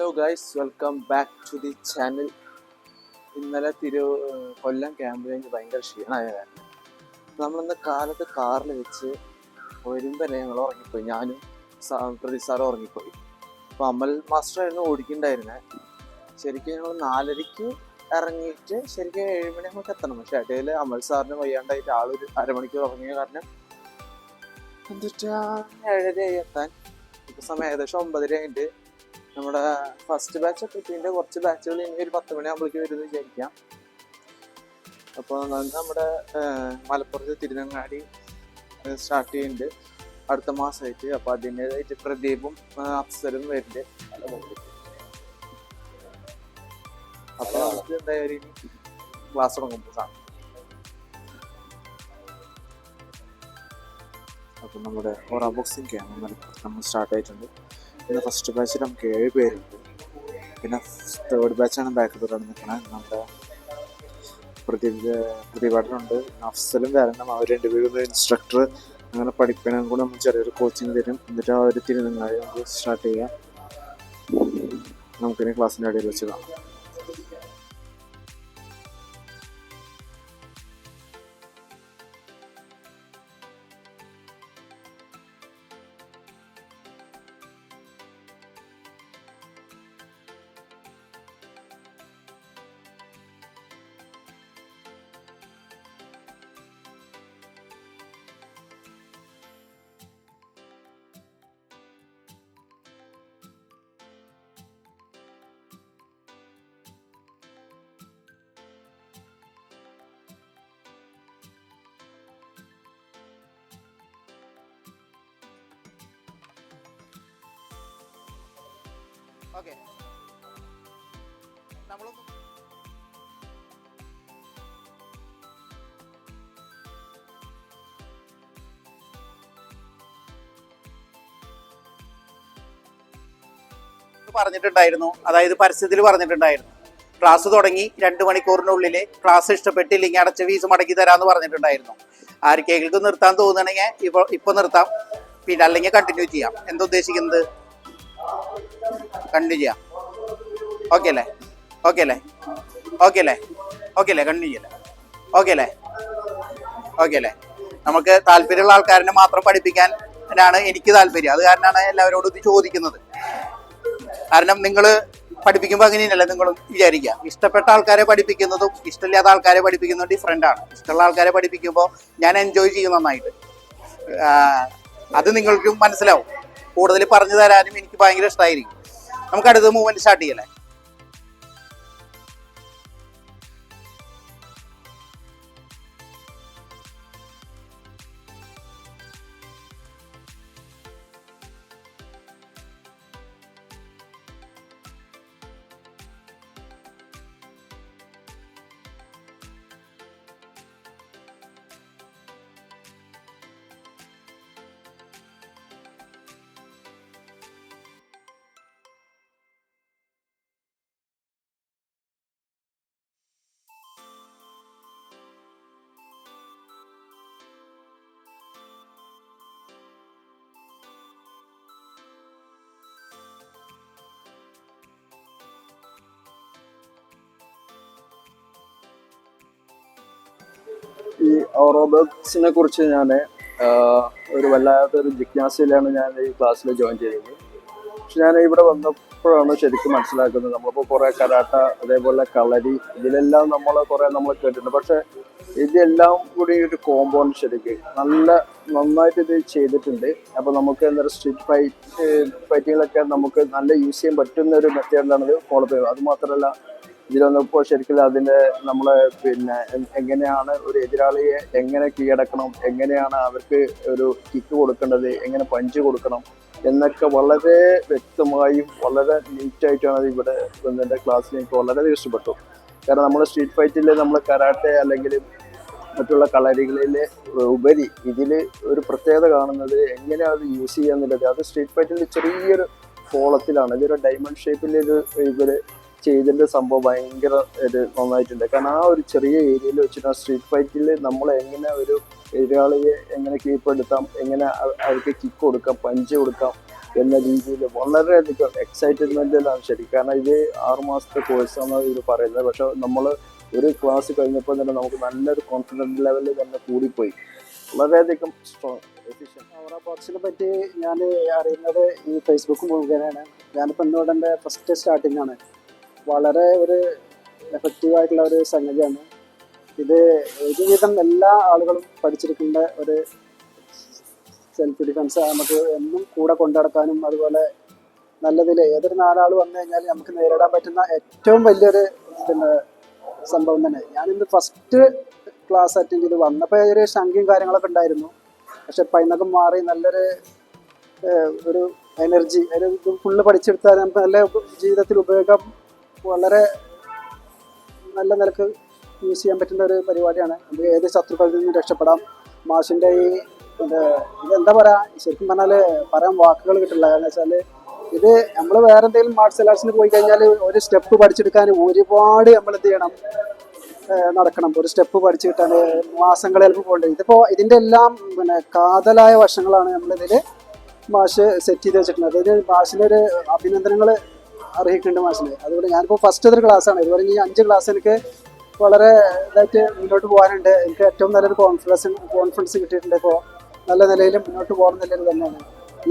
Hello guys welcome back to the channel ഇന്നലെ തിരു കൊല്ലം camp കഴിഞ്ഞ് ഭയങ്കര ക്ഷീണമായ കാരണം നമ്മളിന്ന് കാലത്ത് കാറിൽ വെച്ച് വരുമ്പോൾ ഞങ്ങൾ ഉറങ്ങിപ്പോയി. ഞാനും പ്രതിസാറും സാറും ഉറങ്ങിപ്പോയി. അപ്പോൾ അമൽ മാസ്റ്ററായിരുന്നു ഓടിക്കണ്ടായിരുന്നത് ശരിക്കും ഞങ്ങൾ നാലരയ്ക്ക് ഇറങ്ങിയിട്ട് ശരിക്കും ഏഴ് മണി നമുക്ക് എത്തണം. പക്ഷെ ഇടയിൽ അമൽ സാറിന് വയ്യാണ്ടായിട്ട് ആളൊരു അരമണിക്കൂർ ഉറങ്ങിയ കാരണം എന്നിട്ട് ഏഴരയായി എത്താൻ? ഇപ്പൊ സമയം ഏകദേശം ഒമ്പതര ആയിട്ട് നമ്മുടെ ഫസ്റ്റ് ബാച്ച് ഒക്കെ ഇതിന്റെ കുറച്ച് ബാച്ചുകൾ ഇനി ഒരു പത്ത് മണിയാകുമ്പോഴേക്ക് വരുമെന്ന് വിചാരിക്കാം. അപ്പോൾ നമ്മുടെ മലപ്പുറത്ത് തിരുനങ്ങാടി സ്റ്റാർട്ട് ചെയ്യുന്നുണ്ട്. അടുത്ത മാസമായിട്ട് അപ്പോൾ അതിന്റെതായിട്ട് പ്രദീപും അപ്സരും വരുന്നുണ്ട്. അപ്പോൾ നമുക്ക് എന്തായാലും ക്ലാസ് തുടങ്ങുമ്പോൾ സാർ അപ്പം നമ്മുടെ ഓറ ബോക്സിംഗ് ക്യാമ്പ് നമ്മൾ സ്റ്റാർട്ട് ആയിട്ടുണ്ട്. പിന്നെ ഫസ്റ്റ് ബാച്ചിൽ നമുക്ക് ഏഴ് പേരുണ്ട് പിന്നെ തേർഡ് ബാച്ചാണ് ബാക്കിലോട്ടാണ് നിൽക്കുന്നത് നമ്മുടെ പ്രതിപാടനുണ്ട്. അഫ്സലും കാരണം അവർ രണ്ടുപേരും ഇൻസ്ട്രക്ടർ അങ്ങനെ പഠിപ്പിക്കണം കൂടെ നമുക്ക് ചെറിയൊരു കോച്ചിങ് തരും. എന്നിട്ട് അവർ തിരുനങ്ങാടി നമുക്ക് സ്റ്റാർട്ട് ചെയ്യാം. നമുക്കിനി ക്ലാസ്സിന്റെ ഇടയിൽ വെച്ച് കാണാം. ഓക്കെ. നമ്മളും പറഞ്ഞിട്ടുണ്ടായിരുന്നു. അതായത് പരസ്യത്തിൽ പറഞ്ഞിട്ടുണ്ടായിരുന്നു. ക്ലാസ് തുടങ്ങി രണ്ട് മണിക്കൂറിനുള്ളിൽ ക്ലാസ് ഇഷ്ടപ്പെട്ടില്ലെങ്കിൽ അടച്ച ഫീസ് മടക്കി തരാമെന്ന് പറഞ്ഞിട്ടുണ്ടായിരുന്നു. ആർക്കെങ്കിലും നിർത്താൻ തോന്നുകയാണെങ്കിൽ ഇപ്പോൾ ഇപ്പോൾ നിർത്താം. പിന്നെ അല്ലെങ്കിൽ കണ്ടിന്യൂ ചെയ്യാം. എന്താ ഉദ്ദേശിക്കുന്നത്? കണ്ടിന്യൂ ചെയ്യാം. ഓക്കെ അല്ലേ? ഓക്കെ അല്ലേ? ഓക്കെ അല്ലേ? ഓക്കെ അല്ലേ? കണ്ടിന്യൂ ചെയ്യല്ലേ ഓക്കെ അല്ലേ? ഓക്കെ അല്ലേ? നമുക്ക് താല്പര്യമുള്ള ആൾക്കാരനെ മാത്രം പഠിപ്പിക്കാൻ ആണ് എനിക്ക് താല്പര്യം. അത് കാരണമാണ് എല്ലാവരോടും ഇത് ചോദിക്കുന്നത്. കാരണം നിങ്ങൾ പഠിപ്പിക്കുമ്പോൾ അങ്ങനെയല്ല നിങ്ങൾ വിചാരിക്കുക. ഇഷ്ടപ്പെട്ട ആൾക്കാരെ പഠിപ്പിക്കുന്നതും ഇഷ്ടമില്ലാത്ത ആൾക്കാരെ പഠിപ്പിക്കുന്നതും ഡിഫറെന്റ് ആണ്. ഇഷ്ടമുള്ള ആൾക്കാരെ പഠിപ്പിക്കുമ്പോൾ ഞാൻ എൻജോയ് ചെയ്യും നന്നായിട്ട്. അത് നിങ്ങൾക്കും മനസ്സിലാവും. കൂടുതൽ പറഞ്ഞു തരാനും എനിക്ക് ഭയങ്കര ഇഷ്ടമായിരിക്കും നമുക്ക് അടുത്ത മൂവ്മെന്റ് സ്റ്റാർട്ട് ചെയ്യല്ലേ? ഈ റോബോട്ട്സിനെ കുറിച്ച് ഞാൻ ഒരു വല്ലാത്തൊരു ജിജ്ഞാസയിലാണ് ഞാൻ ഈ ക്ലാസ്സിൽ ജോയിൻ ചെയ്തത്. പക്ഷെ ഞാൻ ഇവിടെ വന്നപ്പോഴാണ് ശരിക്കും മനസ്സിലാക്കുന്നത് നമ്മളിപ്പോൾ കുറേ കരാട്ട അതേപോലെ കളരി ഇതിലെല്ലാം നമ്മൾ കുറേ നമ്മൾ കേട്ടിട്ടുണ്ട്. പക്ഷെ ഇതെല്ലാം കൂടി ഒരു കോമ്പൗണ്ട് ശരിക്കും നല്ല നന്നായിട്ട് ഇത് ചെയ്തിട്ടുണ്ട്. അപ്പോൾ നമുക്ക് എന്താ സ്ട്രീറ്റ് ഫൈറ്റ് ഫൈറ്റിങ്ങിലൊക്കെ നമുക്ക് നല്ല യൂസ് ചെയ്യാൻ പറ്റുന്ന ഒരു മെത്തേഡിലാണ് ഇത് ഫോളോ ചെയ്യുന്നത് അത് ഇതിലൊന്നും ഇപ്പോൾ ശരിക്കും അതിന്റെ നമ്മളെ പിന്നെ എങ്ങനെയാണ് ഒരു എതിരാളിയെ എങ്ങനെ കീഴടക്കണം എങ്ങനെയാണ് അവർക്ക് ഒരു കിക്ക് കൊടുക്കേണ്ടത് എങ്ങനെ പഞ്ച് കൊടുക്കണം എന്നൊക്കെ വളരെ വ്യക്തമായും വളരെ നീറ്റായിട്ടാണ് ഇവിടെ വന്നതിന്റെ ക്ലാസ്സിൽ എനിക്ക് വളരെ ഇഷ്ടപ്പെട്ടു. കാരണം നമ്മൾ സ്ട്രീറ്റ് ഫൈറ്റിൽ നമ്മൾ കരാട്ടെ അല്ലെങ്കിൽ മറ്റുള്ള കളരികളിലെ ഉപരി ഇതിൽ ഒരു പ്രത്യേകത കാണുന്നത് എങ്ങനെ അത് യൂസ് ചെയ്യാന്നുള്ളത്. അത് സ്ട്രീറ്റ് ഫൈറ്റിൽ ചെറിയൊരു കോളത്തിലാണ്. ഇതൊരു ഡയമണ്ട് ഷേപ്പിൽ ഇത് ഇവർ ചെയ്തതിന്റെ സംഭവം ഭയങ്കര ഒരു നന്നായിട്ടുണ്ട്. കാരണം ആ ഒരു ചെറിയ ഏരിയയിൽ വെച്ചിട്ട് ആ സ്ട്രീറ്റ് ഫൈറ്റിൽ നമ്മൾ എങ്ങനെ ഒരു എതിരാളിയെ എങ്ങനെ കീഴ്പ്പെടുത്താം എങ്ങനെ അവ- അവർക്ക് കിക്ക് കൊടുക്കാം പഞ്ച് കൊടുക്കാം എന്ന രീതിയിൽ വളരെയധികം എക്സൈറ്റ്മെന്റിലാണ് ശരി. കാരണം ഇത് ആറുമാസത്തെ കോഴ്സാണ് ഇത് പറയുന്നത്. പക്ഷെ നമ്മൾ ഒരു ക്ലാസ് കഴിഞ്ഞപ്പോൾ തന്നെ നമുക്ക് നല്ലൊരു കോൺഫിഡൻസ് ലെവലിൽ തന്നെ കൂടിപ്പോയി. വളരെയധികം സ്ട്രോങ് എഫിഷ്യൻ ബോക്സിനെ പറ്റി ഞാൻ അറിയുന്നത് ഈ ഫേസ്ബുക്ക് മുഖേനയാണ് ഞാനിപ്പോൾ എന്റെ ഫസ്റ്റ് സ്റ്റാർട്ടിംഗ് ആണ്. വളരെ ഒരു എഫക്റ്റീവ് ആയിട്ടുള്ള ഒരു സംഗതിയാണ്. ഇത് ഒരുവിധം എല്ലാ ആളുകളും പഠിച്ചെടുക്കേണ്ട ഒരു സെൽഫ് ഡിഫെൻസ് നമുക്ക് എന്നും കൂടെ കൊണ്ടുനടക്കാനും അതുപോലെ നല്ലതിൽ ഏതൊരു നാലാൾ വന്നു കഴിഞ്ഞാൽ നമുക്ക് നേരിടാൻ പറ്റുന്ന ഏറ്റവും വലിയൊരു പിന്നെ സംഭവം തന്നെ. ഞാനിന്ന് ഫസ്റ്റ് ക്ലാസ് അറ്റൻഡ് ചെയ്ത് വന്നപ്പോൾ ഒരു ശങ്കയും കാര്യങ്ങളൊക്കെ ഉണ്ടായിരുന്നു. പക്ഷെ ഇപ്പം മാറി നല്ലൊരു ഒരു എനർജി ഒരു ഫുള്ള് പഠിച്ചെടുത്താൽ നമുക്ക് നല്ല ജീവിതത്തിൽ ഉപയോഗം വളരെ നല്ല നിലയ്ക്ക് യൂസ് ചെയ്യാൻ പറ്റുന്ന ഒരു പരിപാടിയാണ്. നമുക്ക് ഏത് ശത്രുക്കളിൽ നിന്നും രക്ഷപ്പെടാം? മാഷിന്റെ ഈ ഇത് ഇതെന്താ പറയുക ശരിക്കും പറഞ്ഞാൽ പറയാൻ വാക്കുകൾ കിട്ടില്ല. കാരണം വെച്ചാൽ ഇത് നമ്മൾ വേറെ എന്തെങ്കിലും മാർഷൽ ആർട്സിന് പോയി കഴിഞ്ഞാൽ ഒരു സ്റ്റെപ്പ് പഠിച്ചെടുക്കാൻ ഒരുപാട് നമ്മൾ എന്ത് ചെയ്യണം? നടക്കണം. ഒരു സ്റ്റെപ്പ് പഠിച്ചു കിട്ടാൻ മാസങ്ങൾ ചിലപ്പോൾ പോകേണ്ടത് ഇതിപ്പോൾ ഇതിന്റെ എല്ലാം പിന്നെ കാതലായ വശങ്ങളാണ് നമ്മളിതിൽ മാഷ് സെറ്റ് ചെയ്ത് വെച്ചിട്ടുണ്ട് അതായത് ഒരു അഭിനന്ദനങ്ങൾ അർഹിക്കുന്നുണ്ട് മാഷിന്. അതുപോലെ ഞാനിപ്പോൾ ഫസ്റ്റ് ഒരു ക്ലാസ്സാണ് ഇതുവരെ ഈ അഞ്ച് ക്ലാസ് എനിക്ക് വളരെ ഇതായിട്ട് മുന്നോട്ട് പോകാനുണ്ട്. എനിക്ക് ഏറ്റവും നല്ലൊരു കോൺഫിഡൻസ് കോൺഫിഡൻസ് കിട്ടിയിട്ടുണ്ട് ഇപ്പോൾ നല്ല നിലയിൽ മുന്നോട്ട് പോകണം നിലയിൽ തന്നെയാണ്.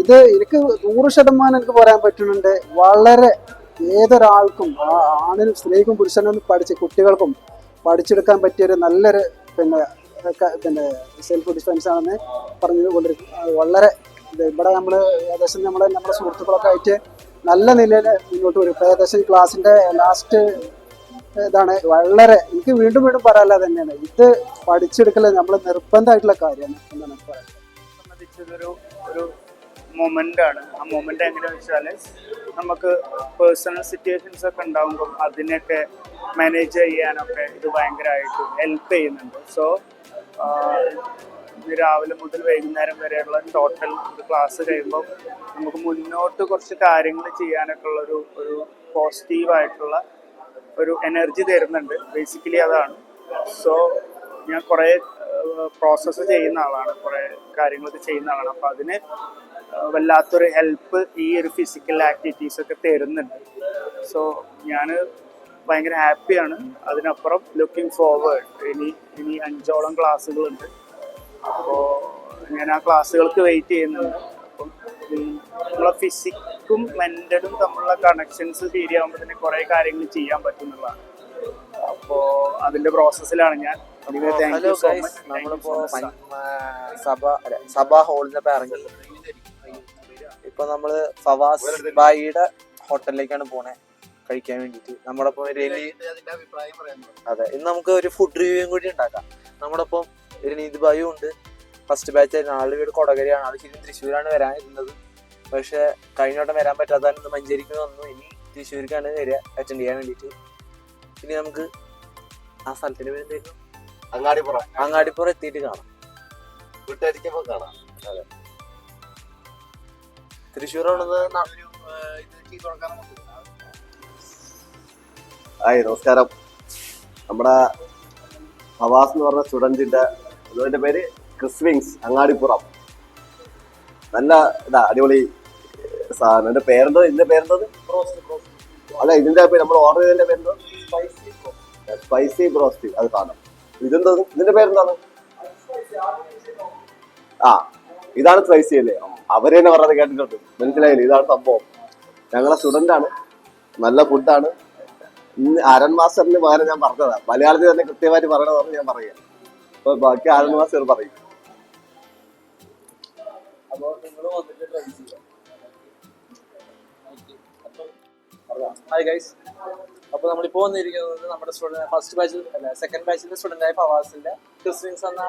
ഇത് എനിക്ക് നൂറ് ശതമാനം എനിക്ക് പറയാൻ പറ്റുന്നുണ്ട്. വളരെ ഏതൊരാൾക്കും ആണിനും സ്ത്രീക്കും പുരുഷനും പഠിച്ച് കുട്ടികൾക്കും പഠിച്ചെടുക്കാൻ പറ്റിയൊരു നല്ലൊരു പിന്നെ പിന്നെ സെൽഫ് ഡിഫെൻസ് ആണെന്ന് പറഞ്ഞു കൊണ്ടിരിക്കും അത് വളരെ ഇവിടെ നമ്മൾ ഏകദേശം നമ്മൾ നമ്മുടെ സുഹൃത്തുക്കളൊക്കെ ആയിട്ട് നല്ല നിലയിൽ മുന്നോട്ട് വരും. ഏകദേശം ക്ലാസിന്റെ ലാസ്റ്റ് ഇതാണ്. വളരെ എനിക്ക് വീണ്ടും വീണ്ടും പറയാനുള്ളത് തന്നെയാണ്. ഇത് പഠിച്ചെടുക്കൽ നമ്മൾ നിർബന്ധമായിട്ടുള്ള കാര്യമാണ് എന്നാണ് പറയുന്നത് മൊമെന്റ് ആണ്. ആ മൊമെന്റ് എങ്ങനെയാണെന്ന് വെച്ചാൽ നമുക്ക് പേഴ്സണൽ സിറ്റുവേഷൻസ് ഒക്കെ ഉണ്ടാകുമ്പോൾ അതിനൊക്കെ മാനേജ് ചെയ്യാനൊക്കെ ഇത് ഭയങ്കരമായിട്ട് ഹെൽപ്പ് ചെയ്യുന്നുണ്ട്. സോ രാവിലെ മുതൽ വൈകുന്നേരം വരെയുള്ള ടോട്ടൽ ഒരു ക്ലാസ് കഴിയുമ്പോൾ നമുക്ക് മുന്നോട്ട് കുറച്ച് കാര്യങ്ങൾ ചെയ്യാനൊക്കെ ഉള്ള ഒരു ഒരു പോസിറ്റീവായിട്ടുള്ള ഒരു എനർജി തരുന്നുണ്ട്. ബേസിക്കലി അതാണ്. സോ ഞാൻ കുറേ പ്രോസസ്സ് ചെയ്യുന്ന ആളാണ്. കുറേ കാര്യങ്ങളൊക്കെ ചെയ്യുന്ന ആളാണ്. അപ്പോൾ അതിന് വല്ലാത്തൊരു ഹെൽപ്പ് ഈ ഒരു ഫിസിക്കൽ ആക്ടിവിറ്റീസ് ഒക്കെ തരുന്നുണ്ട്. സോ ഞാൻ ഭയങ്കര ഹാപ്പിയാണ് അതിനപ്പുറം ലുക്കിംഗ് ഫോർവേഡ് ഇനി ഇനി അഞ്ചോളം ക്ലാസ്സുകളുണ്ട് അപ്പോൾ ഞാൻ ആ ക്ലാസ്സുകൾക്ക് വെയിറ്റ് ചെയ്യുന്നുണ്ട് അപ്പം നമ്മളെ ഫിസിക്കും മെന്റലും തമ്മിലുള്ള കണക്ഷൻസ് ശരിയാകുമ്പോൾ തന്നെ കുറേ കാര്യങ്ങൾ ചെയ്യാൻ പറ്റുന്നതാണ് അപ്പോൾ അതിന്റെ പ്രോസസ്സിലാണ് ഞാൻ. ഹലോ ഗൈസ് നമ്മളിപ്പോ സഭ അല്ല, സഭാ ഹാളിന്റെ ഇറങ്ങി. ഇപ്പൊ നമ്മൾ ഫവാസ് ബായിയുടെ ഹോട്ടലിലേക്കാണ് പോണേ കഴിക്കാൻ വേണ്ടിട്ട് നമ്മുടെ ഒപ്പം അതെ ഇന്ന് നമുക്ക് ഒരു ഫുഡ് റിവ്യൂയും കൂടി ഉണ്ടാക്കാം. നമ്മുടെ ഒപ്പം രനീത് ബായു ഉണ്ട്. ഫസ്റ്റ് ബാച്ച് ആയിരുന്നു. ആളുടെ വീട് കൊടകരയാണ്. ആൾ ശരിക്കും തൃശ്ശൂരാണ് വരാനിരുന്നത്. പക്ഷേ കഴിഞ്ഞ വട്ടം വരാൻ പറ്റാത്തതാണ് ഇന്ന് മഞ്ചേരിക്ക് വന്നു. ഇനി തൃശ്ശൂർക്കാണ് വരിക. അറ്റൻഡ് ചെയ്യാൻ വേണ്ടിയിട്ട്. ഇനി നമുക്ക് ആ സ്ഥലത്തിന്റെ പേര് എന്തായിരുന്നു? അങ്ങാടിപ്പുറം. അങ്ങാടിപ്പുറം എത്തിയിട്ട് കാണാം. വിട്ടടിക്കുമ്പോ കാണാം. തൃശ്ശൂർ ഹായ് നമസ്കാരം. നമ്മുടെ ഹവാസ് എന്ന് പറഞ്ഞ സ്റ്റുഡന്റിന്റെ ഇതിന്റെ പേര് ക്രിസ്വിങ്സ് അങ്ങാടിപ്പുറം. നല്ല ഇതാ അടിപൊളി സാധനം. എന്റെ പേരെന്തോ ഇതിന്റെ പേരെന്തോ അല്ല ഇതിന്റെ പേര് നമ്മൾ ഓർഡർ ചെയ്തതിന്റെ പേരെന്തോ സ്പൈസി ബ്രോസ്റ്റ് അത് കാണാം ഇതെന്തോ ഇതിന്റെ പേരെന്താണ്? ആ ഇതാണ് സ്പൈസി അല്ലേ? അവർ തന്നെ പറഞ്ഞത് കേട്ടിട്ടുണ്ട്. മനസ്സിലായില്ലേ? ഇതാണ് സംഭവം. ഞങ്ങളെ സ്റ്റുഡന്റ് ആണ്. നല്ല ഫുഡാണ് ഇന്ന് അരൺ മാസ്റ്ററിന് പകരം ഞാൻ പറഞ്ഞതാണ് മലയാളത്തിൽ തന്നെ കൃത്യമായിട്ട് പറയണമെന്ന് ഞാൻ പറയാം അപ്പൊ ബാക്കി അരൺ മാസ്റ്റർ പറയും. ഹായ് ഗൈസ് അപ്പൊ നമ്മളിപ്പോ വന്നിരിക്കുന്നത് നമ്മുടെ സ്റ്റുഡന്റ് ഫസ്റ്റ് ബാച്ചിൽ അല്ല സെക്കൻഡ് ബാച്ചിലെ സ്റ്റുഡന്റ് ആയ ഫവാസിന്റെ ക്രിസ്ത്യൻസ് എന്ന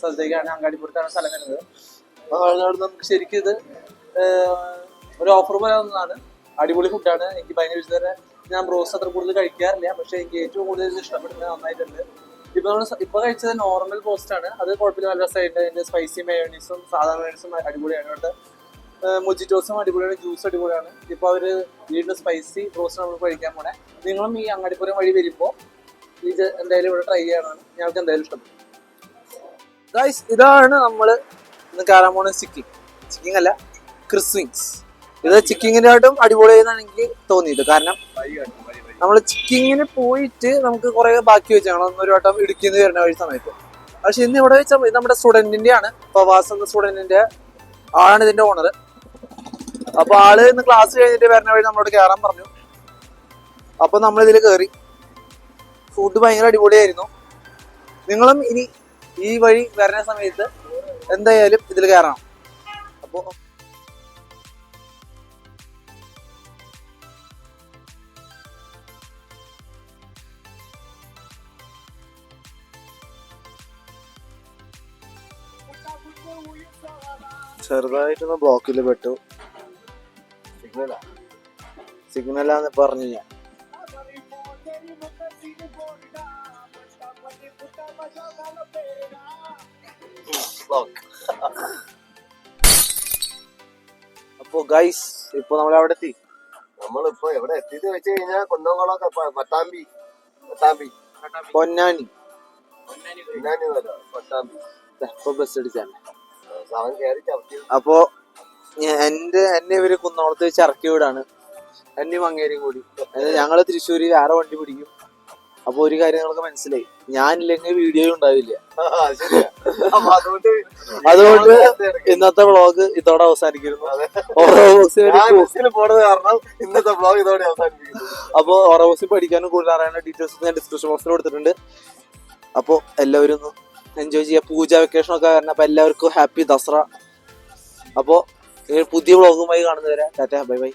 സ്ഥലത്തേക്കാണ് അങ്ങാടിപ്പുറത്താണ് സ്ഥലം വരുന്നത്. അപ്പോൾ നമുക്ക് ശരിക്കും ഇത് ഒരു ഓഫർ പോലെ ഒന്നാണ് അടിപൊളി ഫുഡാണ് എനിക്ക് ഭയങ്കര ഇഷ്ടം. ഞാൻ ബ്രോസ് അത്ര കൂടുതൽ കഴിക്കാറില്ല. പക്ഷെ എനിക്ക് ഏറ്റവും കൂടുതൽ ഇഷ്ടപ്പെടുന്നത് നന്നായിട്ടുണ്ട്. ഇപ്പൊ നമ്മൾ ഇപ്പൊ കഴിച്ചത് നോർമൽ പോസ്റ്റ് ആണ്. അത് കുഴപ്പമില്ല. നല്ല രസമായിട്ട് അതിന്റെ സ്പൈസി മയോണീസും സാധാരണ മയോണീസും അടിപൊളിയാണ്. ഇവിടുത്തെ മുജിറ്റോസും അടിപൊളിയാണ്. ജ്യൂസ് അടിപൊളിയാണ്. ഇപ്പൊ അവർ വീണ്ടും സ്പൈസി റോസ്റ്റ് നമ്മൾ കഴിക്കാൻ പോണേ. നിങ്ങളും ഈ അങ്ങാടിപ്പുറം വഴി വരുമ്പോ ഇത് എന്തായാലും ഇവിടെ ട്രൈ ചെയ്യണമെന്ന് ഞങ്ങൾക്ക് എന്തായാലും ഇഷ്ടം. ഗൈസ് ഇതാണ് നമ്മൾ ഇന്ന് കാണാൻ പോണ ചിക്കിങ് ചിക്കിങ് അല്ല ക്രിസ്വിങ്സ്. ഇത് ചിക്കിങ്ങിനായിട്ടും അടിപൊളിയെന്നാണ് എനിക്ക് തോന്നിയത് കാരണം നമ്മൾ ചിക്കിങ്ങിന് പോയിട്ട് നമുക്ക് കുറെ ബാക്കി വെച്ചാണ് ഒരു വട്ടം ഇടുക്കിന്ന് വരുന്ന വഴി സമയത്ത്. പക്ഷെ ഇന്ന് ഇവിടെ വെച്ചാൽ നമ്മുടെ സ്റ്റുഡന്റിന്റെ ആണ് പ്രവാസ് എന്ന സ്റ്റുഡന്റിന്റെ ആളാണ് ഇതിന്റെ ഓണർ അപ്പൊ ആൾ ഇന്ന് ക്ലാസ് കഴിഞ്ഞിട്ട് വരുന്ന വഴി നമ്മളോട് കയറാൻ പറഞ്ഞു. അപ്പൊ നമ്മൾ ഇതിൽ കയറി ഫുഡ് ഭയങ്കര അടിപൊളിയായിരുന്നു. നിങ്ങളും ഇനി ഈ വഴി വരുന്ന സമയത്ത് എന്തായാലും ഇതിൽ കയറണം അപ്പോ ചെറുതായിട്ടൊന്ന് ബ്ലോക്കിൽ പെട്ടു. സിഗ്നലാ സിഗ്നലാന്ന് പറഞ്ഞു ഞാൻ. അപ്പോ ഗൈസ് ഇപ്പൊ നമ്മൾ അവിടെ എത്തി? നമ്മളിപ്പോ എവിടെ എത്തിയത് വെച്ച് കഴിഞ്ഞാൽ കുന്നംകുളമൊക്കെ പട്ടാമ്പി. പട്ടാമ്പി. പൊന്നാനി. പൊന്നാനി പട്ടാമ്പി. ഇപ്പൊ ബസ് അടിച്ചാണ് അപ്പോ എന്റെ എന്നെ ഇവർ കുന്നോളത്ത് വെച്ച് ഇറക്കി വിടാണ്. എന്നെ മങ്ങേരി കൂടി. ഞങ്ങൾ തൃശ്ശൂര് വേറെ വണ്ടി പിടിക്കും. അപ്പൊ ഒരു കാര്യം നിങ്ങൾക്ക് മനസ്സിലായി. ഞാനില്ലെങ്കിൽ വീഡിയോ ഉണ്ടാവില്ല. അപ്പൊ അതുകൊണ്ട് ഇന്നത്തെ വ്ളോഗ് ഇതോടെ അവസാനിക്കുന്നു. ഇന്നത്തെ വ്ളോഗ് ഇതോടെ അവസാനിപ്പിക്കുന്നു. അപ്പോൾ ഓറോ ബോക്സിൽ പഠിക്കാനും കൂടുതൽ അറിയാനുള്ള ഡീറ്റെയിൽസ് ഞാൻ ഡിസ്ക്രിപ്ഷൻ ബോക്സിൽ കൊടുത്തിട്ടുണ്ട്. അപ്പോൾ എല്ലാവരും ഒന്ന് എൻജോയ് ചെയ്യുക. പൂജ വെക്കേഷൻ ഒക്കെ കാരണം എല്ലാവർക്കും ഹാപ്പി ദസറ. അപ്പോൾ പുതിയ വ്ളോഗുമായി കാണുന്നവരെ ടാറ്റ ബൈ ബൈ